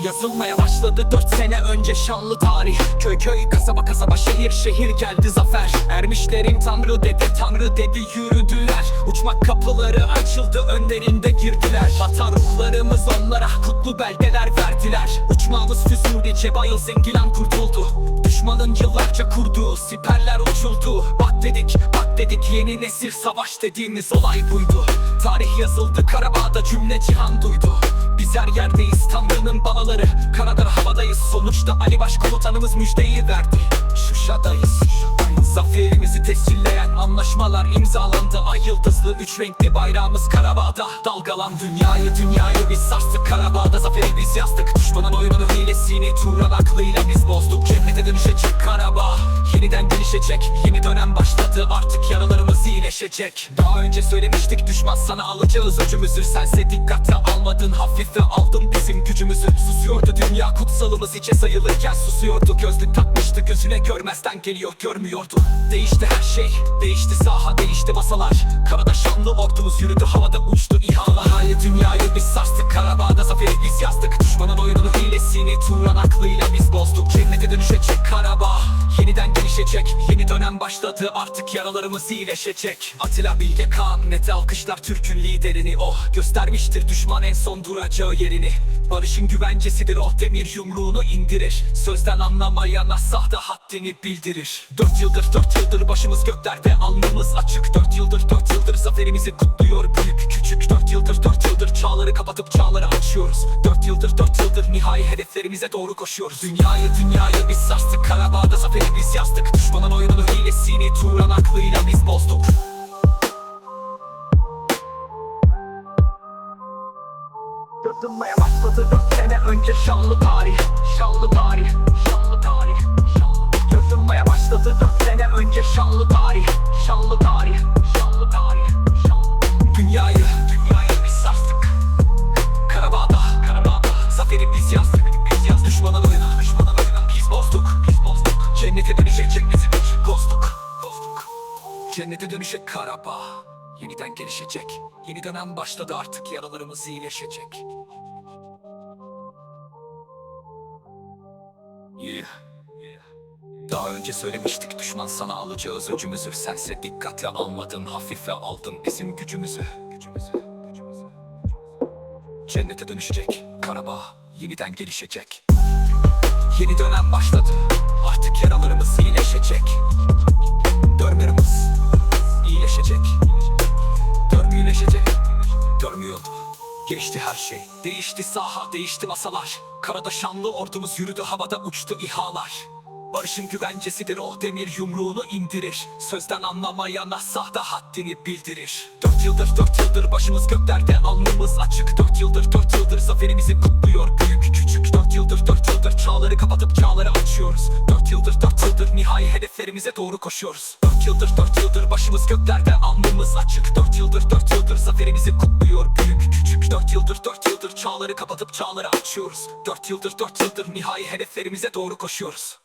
Yazılmaya başladı dört sene önce şanlı tarih. Köy köy kasaba kasaba şehir şehir geldi zafer. Ermişlerin tanrı dedi tanrı dedi yürüdüler. Uçmak kapıları açıldı önlerinde girdiler. Vatan ruhlarımız onlara kutlu belgeler verdiler. Uçmağımız Füzuli bayıl zengilan kurtuldu. Düşmanın yıllarca kurduğu siperler uçuldu. Bak dedik bak dedik yeni nesil savaş dediğimiz olay buydu. Tarih yazıldı Karabağ'da cümle cihan duydu biz her yerdeyiz Tanrı'nın balaları Kanada havadayız Sonuçta Ali Başkomutanımız müjdeyi verdi. Şuşadayız Zaferimizi tescilleyen anlaşmalar imzalandı. Ay yıldızlı üç renkli bayrağımız Karabağ'da Dalgalan dünyayı dünyayı biz sarstık. Karabağ'da zaferi biz yazdık Düşmanın oyununu hilesini Turan aklıyla biz bozduk. Cennete dönüşecek Karabağ. Yeniden gelişecek Yeni dönem başladı. Artık yaralarımız iyileşecek Daha önce söylemiştik düşman sana alacağız. Öcümüzü Sense dikkate almadın. Hafife aldın bizim gücümüzü. Susuyordu dünya kutsalımız içe sayılırken susuyordu Gözlük takmıştı gözüne görmezden geliyor görmüyordu. Değişti her şey değişti saha değişti masalar. Karada şanlı ordumuz yürüdü havada uçtu İHA'lar. Hayır dünyayı biz sarstık. Karabağ'da zaferi biz yazdık. Düşmanın oyununu hilesini Turan aklıyla biz bozduk. Cennete dönüşecek Karabağ Yeniden gelişecek başladı artık yaralarımız iyileşecek. Atilla Bilge Kağan nete alkışlar Türk'ün liderini. O Göstermiştir düşman en son duracağı yerini. Barışın güvencesidir o demir yumruğunu indirir. Sözden anlamayana sahda haddini bildirir. Dört yıldır dört yıldır başımız göklerde alnımız açık. Dört yıldır dört yıldır zaferimizi kutluyor büyük küçük. Dört yıldır dört yıldır çağları kapatıp çağları açıyoruz. Dört yıldır dört yıldır nihai hedeflerimize doğru koşuyoruz. Dünyayı dünyayı biz sarstık. Karabağ'da zaferi biz yazdık hilesini Turan aklıyla biz bozduk. Yazılmaya başladı dört sene önce şanlı tarih. Şanlı tarih. Şanlı tarih. Şanlı Yazılmaya başladı dört sene önce şanlı tarih. Şanlı tarih Cennete dönüşecek Karabağ Yeniden gelişecek. Yeni dönem başladı artık yaralarımız iyileşecek. Yeah. Daha önce söylemiştik düşman sana alacağız öcümüzü. Sense dikkatle almadın hafife aldın bizim gücümüzü. Gücümüzü, gücümüzü. Cennete dönüşecek Karabağ yeniden gelişecek. Yeni dönem başladı artık yaralarımız iyileşecek Dörmüyordu Geçti her şey. Değişti saha değişti masalar. Karada şanlı ordumuz yürüdü havada uçtu İHA'lar. Barışın güvencesidir o demir yumruğunu indirir. Sözden anlamayana sahda haddini bildirir. Dört yıldır dört yıldır başımız göklerde alnımız açık. Dört yıldır dört yıldır zaferimizi kutluyor büyük küçük. Dört yıldır dört yıldır çağları kapatıp çağları açıyoruz. Dört yıldır dört yıldır nihai hedeflerimize doğru koşuyoruz yıldır başımız göklerde alnımız açık. Dört yıldır dört yıldır zaferimizi kutluyor büyük. Küçük Dört yıldır dört yıldır çağları kapatıp çağları açıyoruz. Dört yıldır dört yıldır nihai hedeflerimize doğru koşuyoruz